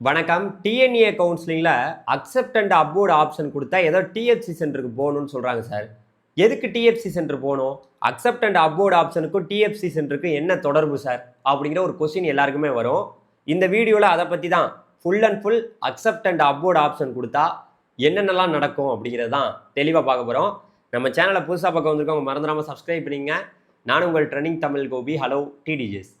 வணக்கம். டிஎன்ஏ கவுன்சிலிங்கில் accept and upward option கொடுத்தா ஏதோ டிஎஃப்சி சென்டருக்கு போகணும்னு சொல்கிறாங்க சார் எதுக்கு டிஎஃப்சி சென்டர் போகணும்? அக்செப்ட் அண்ட் அப்வோர்டு ஆப்ஷனுக்கும் டிஎஃப்சி சென்டருக்கும் என்ன தொடர்பு சார் அப்படிங்கிற ஒரு கொஸ்டின் எல்லாருக்குமே வரும். இந்த வீடியோவில் அதை பற்றி தான் full and full accept and upward option கொடுத்தா என்னென்னலாம் நடக்கும் அப்படிங்கிறது தான் தெளிவாக பார்க்க போகிறோம் நம்ம சேனலை புதுசாக பார்க்க வந்திருக்கவங்க மறந்துடாமல் சப்ஸ்கிரைப் பண்ணிங்க நான் உங்கள் trending Tamil Gopi hello TTGS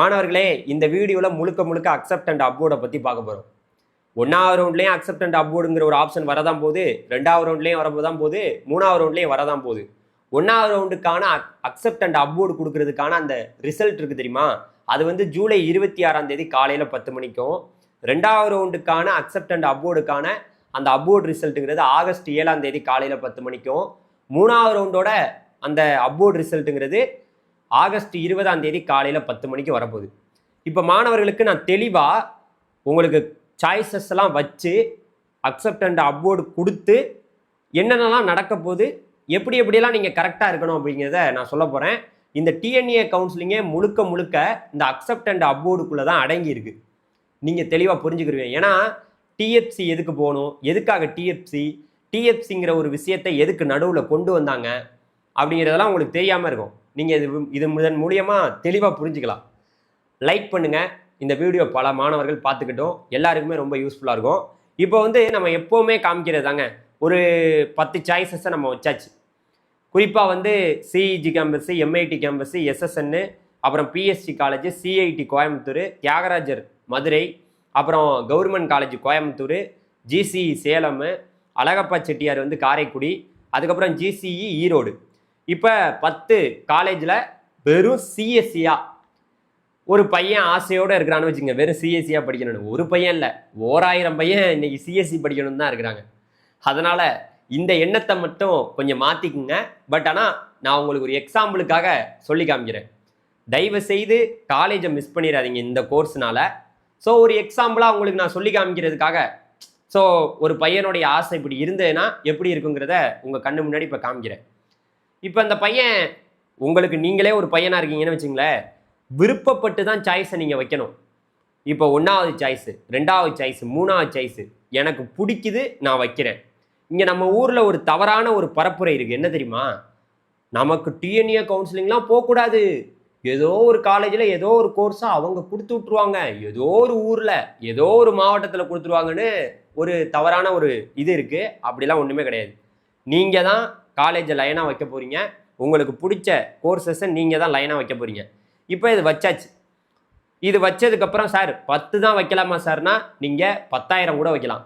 மாணவர்களே இந்த வீடியோவில் முழுக்க முழுக்க அக்செப்ட் அண்ட் அப்வோர்டை பற்றி பார்க்க போகிறோம் ஒன்றாவது ரவுண்ட்லேயும் அக்செப்ட் அண்ட் அப்வோர்டுங்கிற ஒரு ஆப்ஷன் வரதான் போகுது. ரெண்டாவது ரவுண்ட்லேயும் வரதான் போகுது. மூணாவது ரவுண்ட்லேயும் வரதான் போகுது. ஒன்றாவது ரவுண்டுக்கான அக்செப்ட் அண்ட் அப்வோர்டு கொடுக்கறதுக்கான அந்த ரிசல்ட் இருக்குது தெரியுமா? அது வந்து ஜூலை இருபத்தி ஆறாம் தேதி காலையில் பத்து மணிக்கும் ரெண்டாவது ரவுண்டுக்கான அக்செப்ட் அண்ட் அப்வோர்டுக்கான அந்த அப்வோர்டு ரிசல்ட்டுங்கிறது ஆகஸ்ட் ஏழாம் தேதி காலையில் பத்து மணிக்கும் மூணாவது ரவுண்டோட அந்த அப்வோர்டு ரிசல்ட்டுங்கிறது ஆகஸ்ட் இருபதாம் தேதி காலையில் பத்து மணிக்கு வரப்போகுது. இப்போ மாணவர்களுக்கு நான் தெளிவாக உங்களுக்கு சாய்ஸஸ் எல்லாம் வச்சு அக்செப்ட் அண்ட் அப்வோர்டு கொடுத்து என்னென்னலாம் நடக்க போகுது எப்படி எப்படியெல்லாம் நீங்கள் கரெக்டாக இருக்கணும் அப்படிங்கிறத நான் சொல்ல போகிறேன் இந்த டிஎன்ஏ கவுன்சிலிங்கே முழுக்க முழுக்க இந்த அக்செப்ட் அண்ட் அப்வோர்டுக்குள்ளே தான் அடங்கியிருக்கு நீங்கள் தெளிவாக புரிஞ்சுக்கிருவீங்க. ஏன்னா டிஎஃப்சி எதுக்கு போகணும் எதுக்காக டிஎஃப்சி டிஎஃப்சிங்கிற ஒரு விஷயத்தை எதுக்கு நடுவில் கொண்டு வந்தாங்க அப்படிங்கிறதெல்லாம் உங்களுக்கு தெரியாமல் இருக்கும். நீங்கள் இது இது இதன் மூலியமாக தெளிவாக புரிஞ்சுக்கலாம். லைக் பண்ணுங்கள் இந்த வீடியோ பல மாணவர்கள் பார்த்துக்கிட்டோம். எல்லாருக்குமே ரொம்ப யூஸ்ஃபுல்லாக இருக்கும். இப்போ வந்து நம்ம எப்போவுமே காமிக்கிறது தாங்க. ஒரு பத்து சாய்ஸஸை நம்ம வச்சாச்சு. குறிப்பாக வந்து சிஇஜி கேம்பஸ் எம்ஐடி கேம்பஸ் எஸ்எஸ்என்னு அப்புறம் PSG college CIT Coimbatore Thiagarajar Madurai அப்புறம் government college Coimbatore GCE Salem Alagappa Chettiar வந்து காரைக்குடி அதுக்கப்புறம் ஜிசிஇ ஈரோடு. இப்போ பத்து காலேஜில் வெறும் சிஎஸ்சியா ஒரு பையன் ஆசையோடு இருக்கிறான்னு வச்சுங்க வெறும் சிஎஸ்சியாக படிக்கணும்னு. ஒரு பையன் இல்லை. ஓராயிரம் பையன் இன்னைக்கு சிஎஸ்சி படிக்கணும்னு தான் இருக்கிறாங்க. அதனால் இந்த எண்ணத்தை மட்டும் கொஞ்சம் மாற்றிக்குங்க பட் ஆனால் நான் உங்களுக்கு ஒரு எக்ஸாம்பிளுக்காக சொல்லி காமிக்கிறேன். தயவு செய்து காலேஜை மிஸ் பண்ணிடாதீங்க இந்த கோர்ஸ்னால ஸோ ஒரு எக்ஸாம்பிளாக உங்களுக்கு நான் சொல்லி காமிக்கிறதுக்காக. ஸோ ஒரு பையனுடைய ஆசை இப்படி இருந்ததுன்னா எப்படி இருக்குங்கிறத உங்கள் கண்ணு முன்னாடி இப்போ காமிக்கிறேன். இப்போ அந்த பையன் உங்களுக்கு நீங்களே ஒரு பையனாக இருக்கீங்கன்னு வச்சுங்களேன் விருப்பப்பட்டு தான் சாய்ஸை நீங்கள் வைக்கணும். இப்போ ஒன்றாவது சாய்ஸு ரெண்டாவது சாய்ஸு மூணாவது சாய்ஸு எனக்கு பிடிக்குது நான் வைக்கிறேன். இங்கே நம்ம ஊரில் ஒரு தவறான ஒரு பரப்புரை இருக்குது என்ன தெரியுமா? நமக்கு டிஎன்ஏ கவுன்சிலிங்லாம் போகக்கூடாது. ஏதோ ஒரு காலேஜில் ஏதோ ஒரு கோர்ஸாக அவங்க கொடுத்து விட்ருவாங்க ஏதோ ஒரு ஊரில் ஏதோ ஒரு மாவட்டத்தில் கொடுத்துருவாங்கன்னு ஒரு தவறான ஒரு இது இருக்குது அப்படிலாம் ஒன்றுமே கிடையாது. நீங்கள் தான் காலேஜை லைனாக வைக்க போகிறீங்க உங்களுக்கு பிடிச்ச கோர்சஸை நீங்கள் தான் லைனாக வைக்க போகிறீங்க இப்போ இது வச்சாச்சு. இது வச்சதுக்கப்புறம் சார் பத்து தான் வைக்கலாமா சார்னா நீங்கள் பத்தாயிரம் கூட வைக்கலாம்.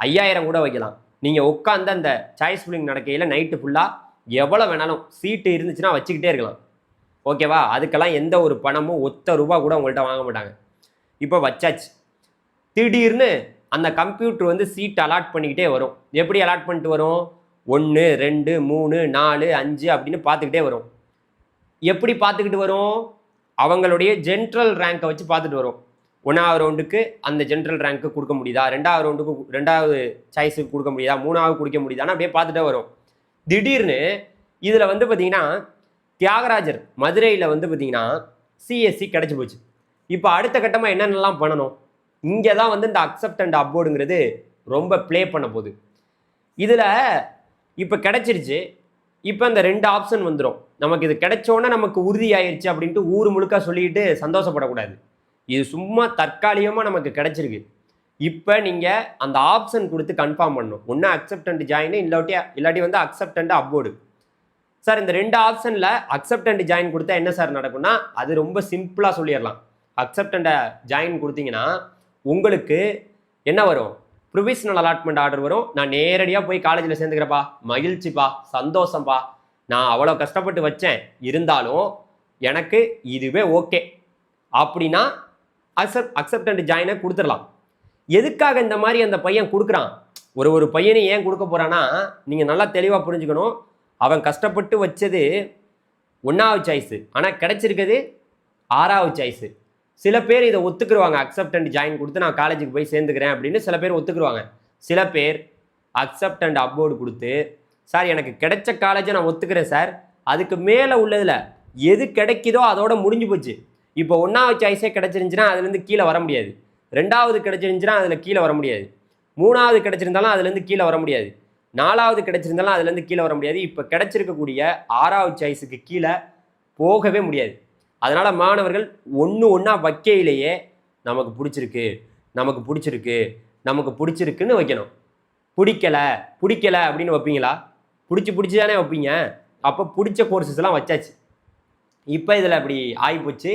ஐயாயிரம் கூட வைக்கலாம். நீங்கள் உட்காந்து அந்த சாய்ஸ் ஃபில்லிங் நடக்கையில் நைட்டு ஃபுல்லாக எவ்வளோ வேணாலும் சீட்டு இருந்துச்சுன்னா வச்சுக்கிட்டே இருக்கலாம். ஓகேவா அதுக்கெல்லாம் எந்த ஒரு பணமும் ஒத்த ரூபா கூட உங்கள்கிட்ட வாங்க மாட்டாங்க. இப்போ வச்சாச்சு. திடீர்னு அந்த கம்ப்யூட்டர் வந்து சீட் அலாட் பண்ணிக்கிட்டே வரும். எப்படி அலாட் பண்ணிட்டு வரும்? ஒன்று ரெண்டு மூணு நாலு அஞ்சு அப்படின்னு பார்த்துக்கிட்டே வரும். எப்படி பார்த்துக்கிட்டு வரும்? அவங்களுடைய ஜென்ரல் ரேங்கை வச்சு பார்த்துட்டு வரும். ஒன்றாவது ரவுண்டுக்கு அந்த ஜென்ரல் ரேங்க்கு கொடுக்க முடியுதா? ரெண்டாவது ரவுண்டுக்கு ரெண்டாவது சாய்ஸுக்கு கொடுக்க முடியுதா? மூணாவது கொடுக்க முடியுதான்னு அப்படியே பார்த்துட்டே வரும். திடீர்னு இதில் வந்து பார்த்தீங்கன்னா தியாகராஜர் மதுரையில் வந்து பார்த்தீங்கன்னா சிஎஸ்சி கிடச்சி போச்சு. இப்போ அடுத்த கட்டமாக என்னென்னலாம் பண்ணணும்? இங்கே தான் வந்து இந்த அக்செப்ட் அண்ட் அப்வோர்டுங்கிறது ரொம்ப ப்ளே பண்ண போகுது. இதில் இப்போ கிடச்சிருச்சு. இப்போ அந்த ரெண்டு ஆப்ஷன் வந்துடும் நமக்கு இது கிடைச்சோன்னே நமக்கு உறுதி ஆயிடுச்சு அப்படின்ட்டு ஊர் முழுக்க சொல்லிட்டு சந்தோஷப்படக்கூடாது. இது சும்மா தற்காலிகமாக நமக்கு கிடச்சிருக்கு. இப்போ நீங்கள் அந்த ஆப்ஷன் கொடுத்து கன்ஃபார்ம் பண்ணணும். ஒன்று அக்செப்ட் அண்ட் ஜாயின் இல்லாட்டி இல்லாட்டி வந்து அக்செப்ட் அண்ட் அப்வோர்டு சார் இந்த ரெண்டு ஆப்ஷனில் அக்செப்ட் அண்ட் ஜாயின் கொடுத்தா என்ன சார் நடக்கும்னா அது ரொம்ப சிம்பிளாக சொல்லிடலாம். அக்செப்ட் அண்ட் ஜாயின் கொடுத்தீங்கன்னா உங்களுக்கு என்ன வரும்? ப்ரொவிஷனல் அலாட்மெண்ட் ஆர்டர் வரும். நான் நேரடியாக போய் காலேஜில் சேர்ந்துக்கிறப்பா மகிழ்ச்சிப்பா. சந்தோஷம்ப்பா நான் அவ்வளோ கஷ்டப்பட்டு வச்சேன். இருந்தாலும் எனக்கு இதுவே ஓகே அப்படின்னா அக்செப்ட் அக்செப்டண்ட் ஜாயினை கொடுத்துடலாம். எதுக்காக இந்த மாதிரி அந்த பையன் கொடுக்குறான்? ஒரு ஒரு பையனை ஏன் கொடுக்க போகிறான்னா நீங்கள் நல்லா தெளிவாக புரிஞ்சுக்கணும். அவன் கஷ்டப்பட்டு வச்சது ஒன்றாவது சாய்ஸு ஆனால் கிடச்சிருக்கிறது ஆறாவது சாய்ஸு சில பேர் இதை ஒத்துக்குருவாங்க. அக்செப்ட் அண்ட் ஜாயின் கொடுத்து நான் காலேஜுக்கு போய் சேர்ந்துக்கிறேன் அப்படின்னு சில பேர் ஒத்துக்குருவாங்க. சில பேர் அக்செப்ட் அண்ட் அப்வோர்டு கொடுத்து சார் எனக்கு கிடைச்ச காலேஜை நான் ஒத்துக்கிறேன் சார் அதுக்கு மேலே உள்ளதில் எது கிடைக்குதோ அதோட முடிஞ்சு போச்சு. இப்போ ஒன்றாவது சாய்ஸே கிடச்சிருந்துச்சுன்னா அதுலேருந்து கீழே வர முடியாது. ரெண்டாவது கிடச்சிருந்துச்சுன்னா அதில் கீழே வர முடியாது. மூணாவது கிடச்சிருந்தாலும் அதுலேருந்து கீழே வர முடியாது. நாலாவது கிடச்சிருந்தாலும் அதுலேருந்து கீழே வர முடியாது. இப்போ கிடச்சிருக்கக்கூடிய ஆறாவது சாய்ஸுக்கு கீழே போகவே முடியாது. அதனால் மாணவர்கள் ஒன்று ஒன்றா வைக்கையிலேயே நமக்கு பிடிச்சிருக்கு நமக்கு பிடிச்சிருக்கு நமக்கு பிடிச்சிருக்குன்னு வைக்கணும். பிடிக்கல பிடிக்கல அப்படின்னு வைப்பீங்களா? பிடிச்சி பிடிச்சி தானே வைப்பீங்க. அப்போ பிடிச்ச கோர்சஸ்லாம் வச்சாச்சு. இப்போ இதில் அப்படி ஆகிப்போச்சு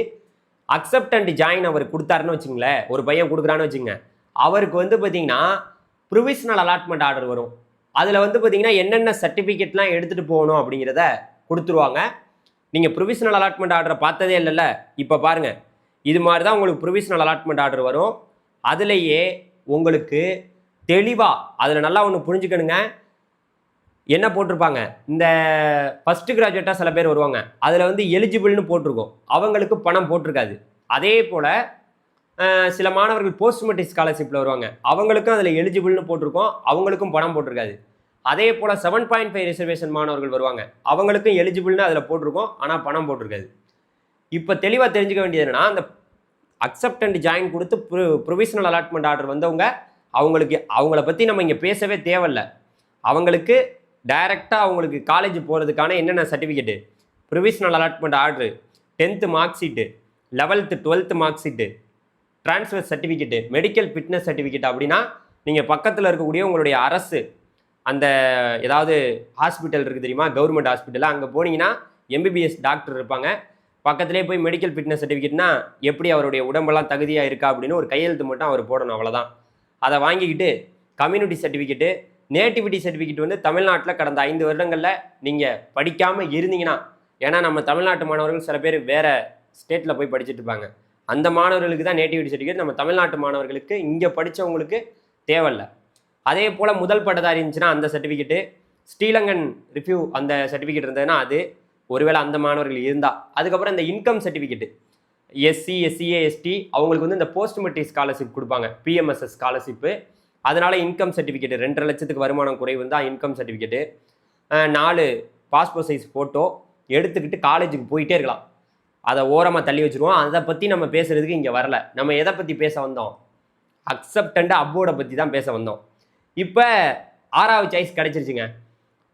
அக்செப்ட் அண்ட் ஜாயின் அவர் கொடுத்தாருன்னு வச்சுங்களேன். ஒரு பையன் கொடுக்குறான்னு வச்சுங்க. அவருக்கு வந்து பார்த்தீங்கன்னா ப்ரொவிஷனல் அலாட்மெண்ட் ஆர்டர் வரும். அதில் வந்து பார்த்தீங்கன்னா என்னென்ன சர்டிஃபிகேட்லாம் எடுத்துகிட்டு போகணும் அப்படிங்கிறத கொடுத்துருவாங்க. நீங்கள் ப்ரொவிஷனல் அலாட்மெண்ட் ஆர்டரை பார்த்ததே இல்லைல்ல? இப்போ பாருங்கள் இது மாதிரி தான் உங்களுக்கு ப்ரொவிஷனல் அலாட்மெண்ட் ஆர்டர் வரும். அதுலேயே உங்களுக்கு தெளிவாக அதில் நல்லா ஒன்று புரிஞ்சுக்கணுங்க. என்ன போட்டிருப்பாங்க? இந்த ஃபஸ்ட்டு கிராஜுவேட்டாக சில பேர் வருவாங்க. அதில் வந்து எலிஜிபிள்னு போட்டிருக்கோம். அவங்களுக்கு பணம் போட்டிருக்காது. அதே போல் சில மாணவர்கள் போஸ்ட் மெட்ரிக் ஸ்காலர்ஷிப்பில் வருவாங்க. அவங்களுக்கும் அதில் எலிஜிபிள்னு போட்டிருக்கோம். அவங்களுக்கும் பணம் போட்டிருக்காது. அதே போல் செவன் பாயிண்ட் ஃபைவ் ரிசர்வேஷன் மாணவர்கள் வருவாங்க. அவங்களுக்கும் எலிஜிபிள்னு அதில் போட்டிருக்கோம். ஆனால் பணம் போட்டிருக்காது. இப்போ தெளிவாக தெரிஞ்சுக்க வேண்டியது என்னன்னா அந்த அக்செப்ட் அண்ட் ஜாயின் கொடுத்து ப்ரொ ப்ரொவிஷனல் அலாட்மெண்ட் ஆர்டர் வந்தவங்க அவங்களுக்கு அவங்கள பற்றி நம்ம இங்கே பேசவே தேவையில்ல. அவங்களுக்கு டைரெக்டாக அவங்களுக்கு காலேஜ் போகிறதுக்கான என்னென்ன certificate provisional allotment order tenth mark sheet eleventh twelfth mark sheet transfer certificate medical fitness certificate அப்படின்னா நீங்கள் பக்கத்தில் இருக்கக்கூடிய உங்களுடைய அரசு அந்த ஏதாவது ஹாஸ்பிட்டல் இருக்குது தெரியுமா? கவர்மெண்ட் ஹாஸ்பிட்டலில் அங்கே போனீங்கன்னா எம்பிபிஎஸ் டாக்டர் இருப்பாங்க. பக்கத்துலேயே போய் மெடிக்கல் ஃபிட்னஸ் சர்டிஃபிகேட்னா எப்படி அவருடைய உடம்பெல்லாம் தகுதியாக இருக்கா அப்படின்னு ஒரு கையெழுத்து மட்டும் அவர் போடணும் அவ்வளோதான் அதை வாங்கிக்கிட்டு கம்யூனிட்டி சர்டிஃபிகேட்டு நேட்டிவிட்டி சர்டிஃபிகேட் வந்து தமிழ்நாட்டில் கடந்த ஐந்து வருடங்களில் நீங்கள் படிக்காமல் இருந்தீங்கன்னா ஏன்னா நம்ம தமிழ்நாட்டு மாணவர்கள் சில பேர் வேறு ஸ்டேட்டில் போய் படிச்சுட்டு இருப்பாங்க. அந்த மாணவர்களுக்கு தான் நேட்டிவிட்டி சர்டிஃபிகேட் நம்ம தமிழ்நாட்டு மாணவர்களுக்கு இங்கே படித்தவங்களுக்கு தேவையில்லை. அதே போல் முதல் பட்டதாக இருந்துச்சுன்னா அந்த சர்டிஃபிகேட்டு ஸ்ரீலங்கன் ரிவ்யூ அந்த சர்டிஃபிகேட் இருந்ததுன்னா அது ஒருவேளை அந்த மாணவர்கள் இருந்தால் அதுக்கப்புறம் இந்த income certificate SC SCA ST அவங்களுக்கு வந்து இந்த போஸ்ட் மெட்ரிக் ஸ்காலர்ஷிப் கொடுப்பாங்க பிஎம்எஸ்எஸ் ஸ்காலர்ஷிப்பு அதனால் இன்கம் சர்டிஃபிகேட் ரெண்டரை லட்சத்துக்கு வருமானம் குறைவு தான் இன்கம் சர்டிஃபிகேட்டு நாலு பாஸ்போர்ட் சைஸ் ஃபோட்டோ எடுத்துக்கிட்டு காலேஜுக்கு போயிட்டே இருக்கலாம். அதை ஓரமாக தள்ளி வச்சுருவோம். அதை பற்றி நம்ம பேசுகிறதுக்கு இங்கே வரல. நம்ம எதை பற்றி பேச வந்தோம்? அக்செப்டண்ட் அப்போர்டை பற்றி தான் பேச வந்தோம். இப்போ ஆறாவது சாய்ஸ் கிடச்சிருச்சுங்க.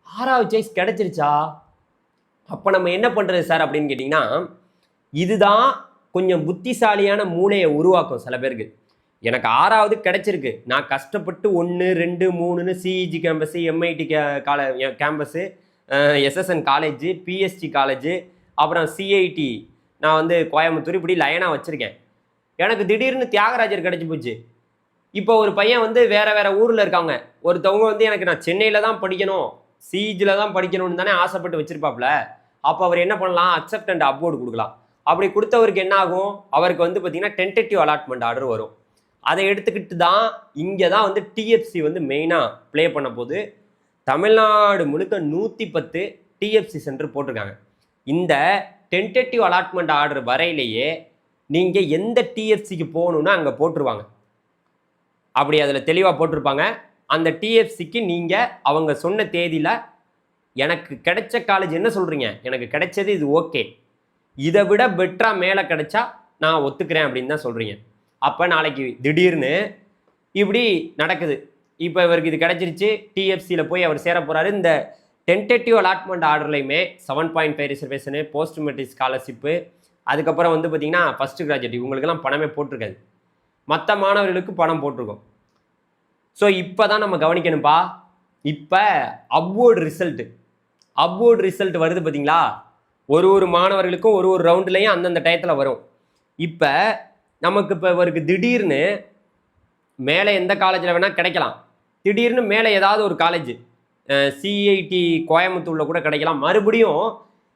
ஆறாவது சாய்ஸ் கிடச்சிருச்சா? அப்போ நம்ம என்ன பண்ணுறது சார் அப்படின்னு கேட்டிங்கன்னா இதுதான் கொஞ்சம் புத்திசாலியான மூளையை உருவாக்கும் சில பேருக்கு. எனக்கு ஆறாவது கிடச்சிருக்கு. நான் கஷ்டப்பட்டு ஒன்று ரெண்டு மூணுன்னு சிஇஜி கேம்பஸு எம்ஐடி கே கால campus SSN college PSG college அப்புறம் சிஐடி நான் வந்து கோயம்புத்தூர் இப்படி லைனாக வச்சுருக்கேன். எனக்கு திடீர்னு தியாகராஜர் கிடச்சி போச்சு. இப்போ ஒரு பையன் வந்து வேற வேற ஊரில் இருக்காங்க. ஒருத்தவங்க வந்து எனக்கு நான் சென்னையில் தான் படிக்கணும் சிஇஜியில் தான் படிக்கணும்னு தானே ஆசைப்பட்டு வச்சிருப்பாப்ல அப்போ அவர் என்ன பண்ணலாம்? அக்செப்ட் அண்ட் அப்வோர்டு கொடுக்கலாம். அப்படி கொடுத்தவருக்கு என்ன ஆகும்? அவருக்கு வந்து பார்த்தீங்கன்னா டென்டேட்டிவ் அலாட்மெண்ட் ஆர்டர் வரும். அதை எடுத்துக்கிட்டு தான் இங்கே தான் வந்து டிஎஃப்சி வந்து மெயினாக ப்ளே பண்ண போது தமிழ்நாடு முழுக்க நூற்றி பத்து டிஎஃப்சி சென்டர் போட்டிருக்காங்க. இந்த டென்டேட்டிவ் அலாட்மெண்ட் ஆர்டர் வரையிலேயே நீங்கள் எந்த டிஎஃப்சிக்கு போகணுன்னா அங்கே போட்டுருவாங்க. அப்படி அதில் தெளிவாக போட்டிருப்பாங்க. அந்த டிஎஃப்சிக்கு நீங்கள் அவங்க சொன்ன தேதியில் எனக்கு கிடைச்ச காலேஜ் என்ன சொல்கிறீங்க எனக்கு கிடைச்சது இது ஓகே இதை விட பெட்டராக மேலே கிடைச்சா நான் ஒத்துக்கிறேன் அப்படின்னு தான் சொல்கிறீங்க அப்போ நாளைக்கு திடீர்னு இப்படி நடக்குது. இப்போ இவருக்கு இது கிடைச்சிருச்சு. டிஎஃப்சியில் போய் அவர் சேர போகிறாரு இந்த tentative allotment ஆர்டர்லையுமே seven point five reservation post matric scholarship அதுக்கப்புறம் வந்து பார்த்தீங்கன்னா ஃபஸ்ட்டு கிராஜுவேட் இவங்களுக்கெல்லாம் பணமே போட்டிருக்காது. மற்ற மாணவர்களுக்கு பணம் போட்டிருக்கோம். ஸோ இப்போ தான் நம்ம கவனிக்கணும்ப்பா இப்போ அப்வோர்டு ரிசல்ட்டு அப்வோர்டு ரிசல்ட் வருது பார்த்தீங்களா ஒரு ஒரு மாணவர்களுக்கும் ஒரு ஒரு ரவுண்ட்லேயும் அந்தந்த டயத்தில் வரும். இப்போ நமக்கு இப்போ இவருக்கு திடீர்னு மேலே எந்த காலேஜில் வேணால் கிடைக்கலாம். திடீர்னு மேலே ஏதாவது ஒரு காலேஜ் சிஐடி கோயம்புத்தூரில் கூட கிடைக்கலாம். மறுபடியும்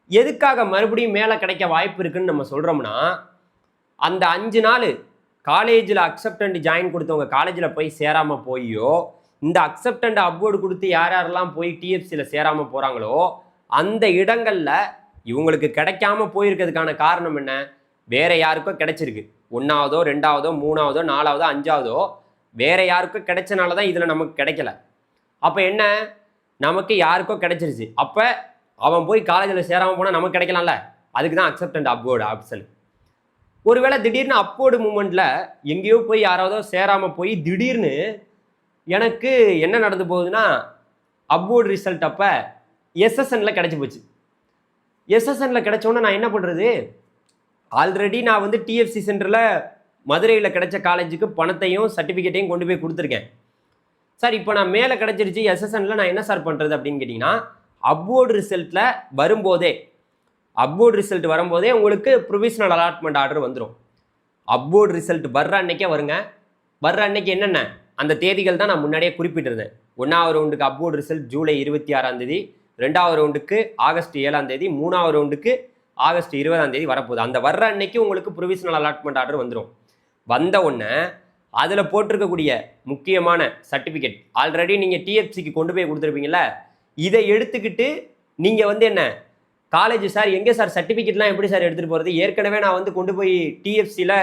எதுக்காக மறுபடியும் மேலே கிடைக்க வாய்ப்பு இருக்குன்னு நம்ம சொல்கிறோம்னா அந்த அஞ்சு நாள் காலேஜில் அக்செப்டண்ட் ஜாயின் கொடுத்தவங்க காலேஜில் போய் சேராமல் போயோ இந்த அக்செப்டண்ட் அப்வோர்டு கொடுத்து யார் யாரெல்லாம் போய் டிஎஃப்சியில் சேராமல் போகிறாங்களோ அந்த இடங்களில் இவங்களுக்கு கிடைக்காம போயிருக்கிறதுக்கான காரணம் என்ன? வேற யாருக்கோ கிடைச்சிருக்கு. ஒன்றாவதோ ரெண்டாவதோ மூணாவதோ நாலாவதோ அஞ்சாவதோ வேற யாருக்கோ கிடைச்சனால தான் இதில் நமக்கு கிடைக்கல. அப்போ என்ன? நமக்கு யாருக்கோ கிடைச்சிருச்சு. அப்போ அவன் போய் காலேஜில் சேராமல் போனால் நமக்கு கிடைக்கலாம்ல? அதுக்கு தான் அக்செப்டண்ட் அப்வோர்டு ஆப்ஷன் ஒருவேளை திடீர்னு அப்போர்டு மூமெண்ட்டில் எங்கேயோ போய் யாராவதோ சேராமல் போய் திடீர்னு எனக்கு என்ன நடந்து போகுதுன்னா அப்வோர்டு ரிசல்ட் அப்போ எஸ்எஸ்என்ல கிடச்சி போச்சு. எஸ்எஸ்என்ல கிடைச்சோன்னே நான் என்ன பண்ணுறது ஆல்ரெடி நான் வந்து டிஎஃப்சி சென்டரில் மதுரையில் கிடைச்ச காலேஜுக்கு பணத்தையும் சர்டிஃபிகேட்டையும் கொண்டு போய் கொடுத்துருக்கேன். சார் இப்போ நான் மேலே கிடச்சிருச்சு எஸ்எஸ்என்ல நான் என்ன சார் பண்ணுறது அப்படின்னு கேட்டிங்கன்னா அப்வோர்டு ரிசல்ட்டில் வரும்போதே அப்வோர்டு ரிசல்ட் வரும்போதே உங்களுக்கு ப்ரொவிஷனல் அலாட்மெண்ட் ஆர்டர் வந்துடும் அப்வோர்டு ரிசல்ட் வர்ற அன்னைக்கே வருங்க. வர்ற அன்னைக்கு என்னென்ன? அந்த தேதிகள் தான் நான் முன்னாடியே குறிப்பிட்டிருந்தேன். ஒன்றாவது ரவுண்டுக்கு அப்வோர்டு ரிசல்ட் ஜூலை இருபத்தி ஆறாம் தேதி ரெண்டாவது ரவுண்டுக்கு ஆகஸ்ட் ஏழாம் தேதி மூணாவது ரவுண்டுக்கு ஆகஸ்ட் இருபதாம் தேதி வரப்போகுது. அந்த வர்ற அன்னைக்கு உங்களுக்கு ப்ரொவிஷனல் அலாட்மெண்ட் ஆர்டர் வந்துடும் வந்த உடனே அதில் போட்டிருக்கக்கூடிய முக்கியமான சர்டிஃபிகேட் ஆல்ரெடி நீங்கள் டிஎஃப்சிக்கு கொண்டு போய் கொடுத்துருப்பீங்கல்ல இதை எடுத்துக்கிட்டு நீங்கள் வந்து என்ன? காலேஜ் சார் எங்கே சார் சர்டிஃபிகேட்லாம் எப்படி சார் எடுத்துகிட்டு போகிறது ஏற்கனவே நான் வந்து கொண்டு போய் டிஎஃப்சியில்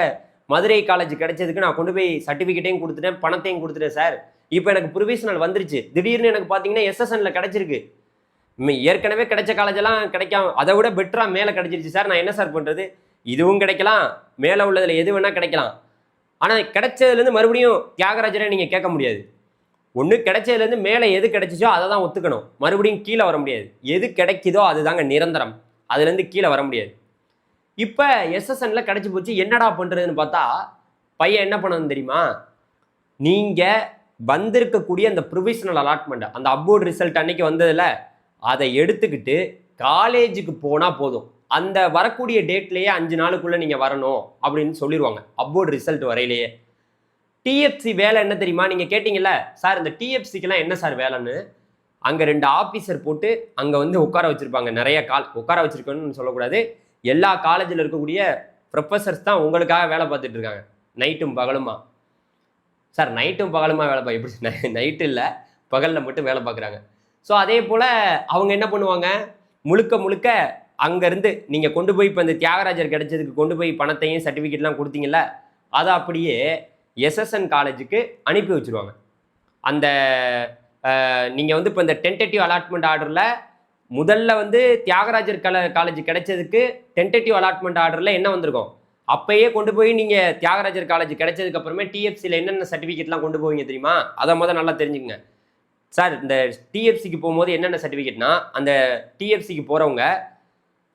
மதுரை காலேஜ் கிடைச்சதுக்கு நான் கொண்டு போய் சர்டிஃபிகேட்டையும் கொடுத்துட்டேன் பணத்தையும் கொடுத்துட்டேன் சார் இப்போ எனக்கு ப்ரொவிஷனல் வந்துருச்சு. திடீர்னு எனக்கு பார்த்தீங்கன்னா எஸ்எஸ்என்ல கிடைச்சிருக்கு. ஏற்கனவே கிடைச்ச காலேஜெல்லாம் கிடைக்காம அதை விட பெட்டராக மேலே கிடைச்சிருச்சு சார் நான் என்ன சார் பண்ணுறது இதுவும் கிடைக்கலாம். மேலே உள்ளதில் எது வேணால் கிடைக்கலாம். ஆனால் கிடைச்சதுலேருந்து மறுபடியும் தியாகராஜரை நீங்கள் கேட்க முடியாது. ஒன்று கிடைச்சதுலேருந்து மேலே எது கிடைச்சிச்சோ அதை தான் ஒத்துக்கணும். மறுபடியும் கீழே வர முடியாது. எது கிடைக்குதோ அதுதாங்க நிரந்தரம். அதுலேருந்து கீழே வர முடியாது. இப்போ எஸ்எஸ்என்ல கிடைச்சி போச்சு என்னடா பண்ணுறதுன்னு பார்த்தா பையன் என்ன பண்ணணும் தெரியுமா? நீங்கள் வந்திருக்கக்கூடிய அந்த ப்ரொவிஷனல் அலாட்மெண்ட் அந்த அப்போர்ட் ரிசல்ட் அன்னைக்கு வந்ததில்ல அதை எடுத்துக்கிட்டு காலேஜுக்கு போனால் போதும். அந்த வரக்கூடிய டேட்லேயே அஞ்சு நாளுக்குள்ளே நீங்கள் வரணும் அப்படின்னு சொல்லிடுவாங்க அப்வோர்ட் ரிசல்ட் வரையிலேயே. டிஎஃப்சி வேலை என்ன தெரியுமா? நீங்கள் கேட்டிங்கல்ல சார் இந்த டிஎஃப்சிக்கெல்லாம் என்ன சார் வேலைன்னு? அங்கே ரெண்டு ஆஃபீஸர் போட்டு அங்கே வந்து உட்கார வச்சுருப்பாங்க. நிறைய கால் உட்கார வச்சுருக்கணும்னு சொல்லக்கூடாது. எல்லா காலேஜில் இருக்கக்கூடிய ப்ரொஃபஸர்ஸ் தான் உங்களுக்காக வேலை பார்த்துட்டு இருக்காங்க. நைட்டும் பகலுமா? சார் நைட்டும் பகலுமா வேலை பார்க்க எப்படி நைட்டு இல்லை பகலில் மட்டும் வேலை பார்க்குறாங்க. ஸோ அதே போல் அவங்க என்ன பண்ணுவாங்க? முழுக்க முழுக்க அங்கேருந்து நீங்கள் கொண்டு போய் இப்போ இந்த தியாகராஜர் கிடைச்சதுக்கு கொண்டு போய் பணத்தையும் சர்டிஃபிகேட்லாம் கொடுத்தீங்கல்ல அதை அப்படியே எஸ்எஸ்என் காலேஜுக்கு அனுப்பி வச்சுருவாங்க. அந்த நீங்கள் வந்து இப்போ இந்த டென்டேட்டிவ் அலாட்மெண்ட் ஆர்டரில் முதல்ல வந்து தியாகராஜர் கல காலேஜ் கிடைச்சதுக்கு டென்டேட்டிவ் அலாட்மெண்ட் ஆர்டரில் என்ன வந்திருக்கும்? அப்பயே கொண்டு போய் நீங்கள் தியாகராஜர் காலேஜ் கிடைச்சதுக்கு அப்புறமே டிஎஃப்சியில் என்னென்ன சர்டிஃபிகேட்லாம் கொண்டு போவீங்க தெரியுமா? அதை முதல் நல்லா தெரிஞ்சுக்கங்க. சார் இந்த டிஎஃப்சிக்கு போகும்போது என்னென்ன சர்டிஃபிகேட்னா அந்த டிஎஃப்சிக்கு போகிறவங்க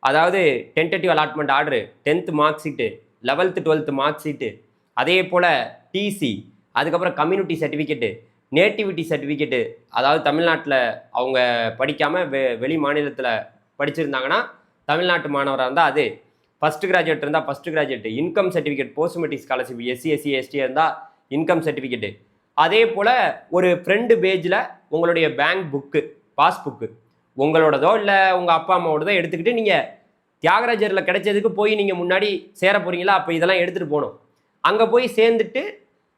அதாவது tentative allotment order tenth mark sheet eleventh twelfth mark sheet அதே போல் டிசி அதுக்கப்புறம் கம்யூனிட்டி சர்டிஃபிகேட்டு நேட்டிவிட்டி சர்டிஃபிகேட்டு அதாவது தமிழ்நாட்டில் அவங்க படிக்காமல் வெ வெளி மாநிலத்தில் படிச்சிருந்தாங்கன்னா தமிழ்நாட்டு மாணவராக இருந்தால் அது. ஃபஸ்ட் கிராஜுவேட் இருந்தால் first graduate income certificate post matric scholarship SC SC ST இருந்தால் இன்கம் சர்டிஃபிகேட்டு அதே போல் ஒரு ஃப்ரெண்டு பேஜில் உங்களுடைய பேங்க் புக்கு பாஸ்புக்கு உங்களோடதோ இல்லை உங்கள் அப்பா அம்மாவோடதோ எடுத்துக்கிட்டு நீங்கள் தியாகராஜரில் கிடைச்சதுக்கு போய் நீங்கள் முன்னாடி சேர போகிறீங்களா அப்போ இதெல்லாம் எடுத்துகிட்டு போகணும். அங்கே போய் சேர்ந்துட்டு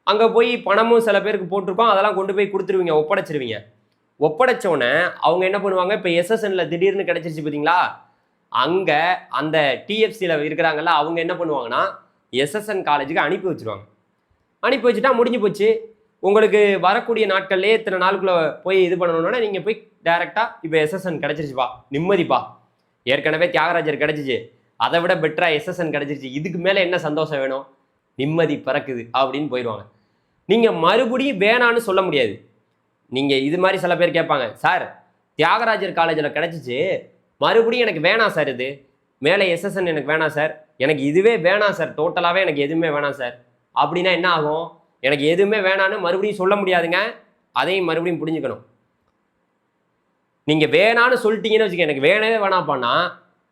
அங்கே போய் பணமும் சில பேருக்கு போட்டிருக்கோம் அதெல்லாம் கொண்டு போய் கொடுத்துருவீங்க ஒப்படைச்சிருவீங்க. ஒப்படைச்சோடனே அவங்க என்ன பண்ணுவாங்க இப்போ எஸ்எஸ்என்ல திடீர்னு கிடைச்சிருச்சு பார்த்தீங்களா அங்கே அந்த டிஎஃப்சியில் இருக்கிறாங்கல்ல அவங்க என்ன பண்ணுவாங்கன்னா எஸ்எஸ்என் காலேஜுக்கு அனுப்பி வச்சிருவாங்க. அனுப்பி வச்சுட்டா முடிஞ்சு போச்சு. உங்களுக்கு வரக்கூடிய நாட்கள்லேயே இத்தனை நாளுக்குள்ள போய் இது பண்ணணும்னா நீங்கள் போய் டைரெக்டாக இப்போ எஸ்எஸ்என் கிடச்சிருச்சுப்பா நிம்மதிப்பா ஏற்கனவே தியாகராஜர் கிடச்சிச்சு. அதை விட பெட்டராக எஸ்எஸ்என் கிடச்சிருச்சு. இதுக்கு மேலே என்ன சந்தோஷம் வேணும்? நிம்மதி பறக்குது அப்படின்னு போயிடுவாங்க நீங்கள் மறுபடியும் வேணான்னு சொல்ல முடியாது. நீங்கள் இது மாதிரி சில பேர் கேட்பாங்க சார் தியாகராஜர் காலேஜில் கிடச்சிச்சு. மறுபடியும் எனக்கு வேணாம் சார் இது. மேலே எஸ்எஸ்என் எனக்கு வேணாம் சார். எனக்கு இதுவே வேணாம் சார். டோட்டலாகவே எனக்கு எதுவுமே வேணாம் சார். அப்படின்னா என்ன ஆகும்? எனக்கு எதுவுமே வேணான்னு மறுபடியும் சொல்ல முடியாதுங்க. அதையும் மறுபடியும் புரிஞ்சுக்கணும். நீங்கள் வேணான்னு சொல்லிட்டீங்கன்னு வச்சுக்க எனக்கு வேணவே வேணாப்பான்னா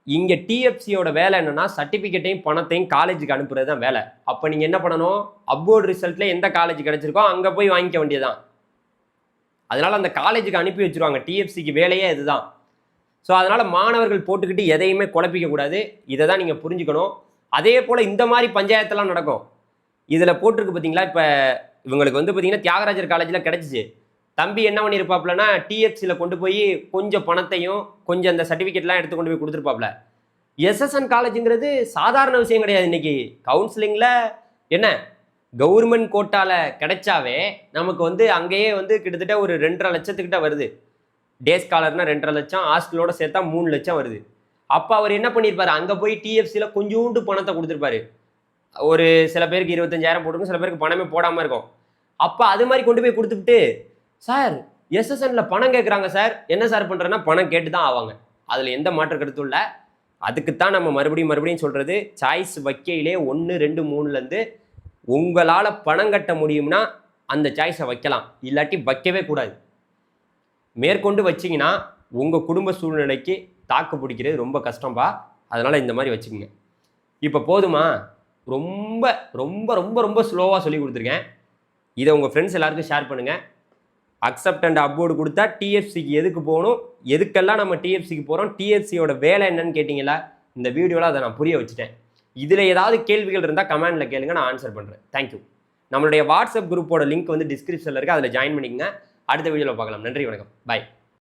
இங்கே டிஎஃப்சியோட வேலை என்னென்னா சர்டிஃபிகேட்டையும் பணத்தையும் காலேஜுக்கு அனுப்புறது தான் வேலை. அப்போ நீங்கள் என்ன பண்ணணும்? அப்போர்டு ரிசல்ட்டில் எந்த காலேஜ் கிடச்சிருக்கோ அங்கே போய் வாங்கிக்க வேண்டியதுதான். அதனால் அந்த காலேஜுக்கு அனுப்பி வச்சிருவாங்க. டிஎஃப்சிக்கு வேலையே இதுதான். ஸோ அதனால் மாணவர்கள் போட்டுக்கிட்டு எதையுமே குழப்பிக்கக்கூடாது இதை தான் நீங்கள் புரிஞ்சுக்கணும். அதே போல் இந்த மாதிரி பஞ்சாயத்தெல்லாம் நடக்கும். இதில் போட்டிருக்கு பார்த்தீங்களா இப்போ இவங்களுக்கு வந்து பார்த்தீங்கன்னா தியாகராஜர் காலேஜில் கிடச்சிச்சு. தம்பி என்ன பண்ணியிருப்பாப்லன்னா டிஎஃப்சியில் கொண்டு போய் கொஞ்சம் பணத்தையும் கொஞ்சம் அந்த சர்டிஃபிகேட்லாம் எடுத்து கொண்டு போய் கொடுத்துருப்பாப்ல எஸ்எஸ்என் காலேஜுங்கிறது சாதாரண விஷயம் கிடையாது இன்னைக்கு. கவுன்சிலிங்கில் என்ன? கவர்மெண்ட் கோட்டால கிடைச்சாவே நமக்கு வந்து அங்கேயே வந்து கிட்டத்தட்ட ஒரு ரெண்டரை லட்சத்துக்கிட்ட வருது. டே ஸ்காலர்னா ரெண்டரை லட்சம் ஹாஸ்டலோட சேர்த்தா மூணு லட்சம் வருது. அப்போ அவர் என்ன பண்ணியிருப்பாரு அங்கே போய் டிஎஃப்சியில் கொஞ்சோண்டு பணத்தை கொடுத்துருப்பாரு. ஒரு சில பேருக்கு இருபத்தஞ்சாயிரம் போட்டுருக்கும் சில பேருக்கு பணமே போடாமல் இருக்கும். அப்போ அது மாதிரி கொண்டு போய் கொடுத்துட்டு சார் எஸ்எஸ்என்ல பணம் கேட்குறாங்க சார். என்ன சார் பண்ணுறேன்னா பணம் கேட்டு தான் ஆவாங்க. அதில் எந்த மாற்று கருத்தும் இல்லை. அதுக்குத்தான் நம்ம மறுபடியும் மறுபடியும் சொல்கிறது சாய்ஸ் வைக்கையிலே ஒன்று ரெண்டு மூணுலேருந்து உங்களால் பணம் கட்ட முடியும்னா அந்த சாய்ஸை வைக்கலாம். இல்லாட்டி வைக்கவே கூடாது. மேற்கொண்டு வச்சிங்கன்னா உங்கள் குடும்ப சூழ்நிலைக்கு தாக்கு பிடிக்கிறது ரொம்ப கஷ்டம்பா. அதனால் இந்த மாதிரி வச்சுக்கோங்க. இப்போ போதுமா? ரொம்ப ரொம்ப ரொம்ப ரொம்ப ஸ்லோவாக சொல்லி கொடுத்துருக்கேன். இதை உங்கள் ஃப்ரெண்ட்ஸ் எல்லாருக்கும் ஷேர் பண்ணுங்கள் அக்செப்ட் அண்ட் அப்வோர்டு கொடுத்தா டிஎஃப்சிக்கு எதுக்கு போகணும்? எதுக்கெல்லாம் நம்ம டிஎஃப்சிக்கு போகிறோம் டிஎஃப்சியோட வேலை என்னன்னு கேட்டிங்களா? இந்த வீடியோவில் அதை நான் புரிய வச்சுட்டேன். இதில் ஏதாவது கேள்விகள் இருந்தால் கமெண்டில் கேளுங்க நான் ஆன்சர் பண்ணுறேன் தேங்க்யூ நம்மளுடைய வாட்ஸ்அப் குரூப்போட லிங்க் வந்து டிஸ்கிரிப்ஷனில் இருக்குது அதில் ஜாயின் பண்ணிக்கங்க. அடுத்த வீடியோவில் பார்க்கலாம். நன்றி வணக்கம். பை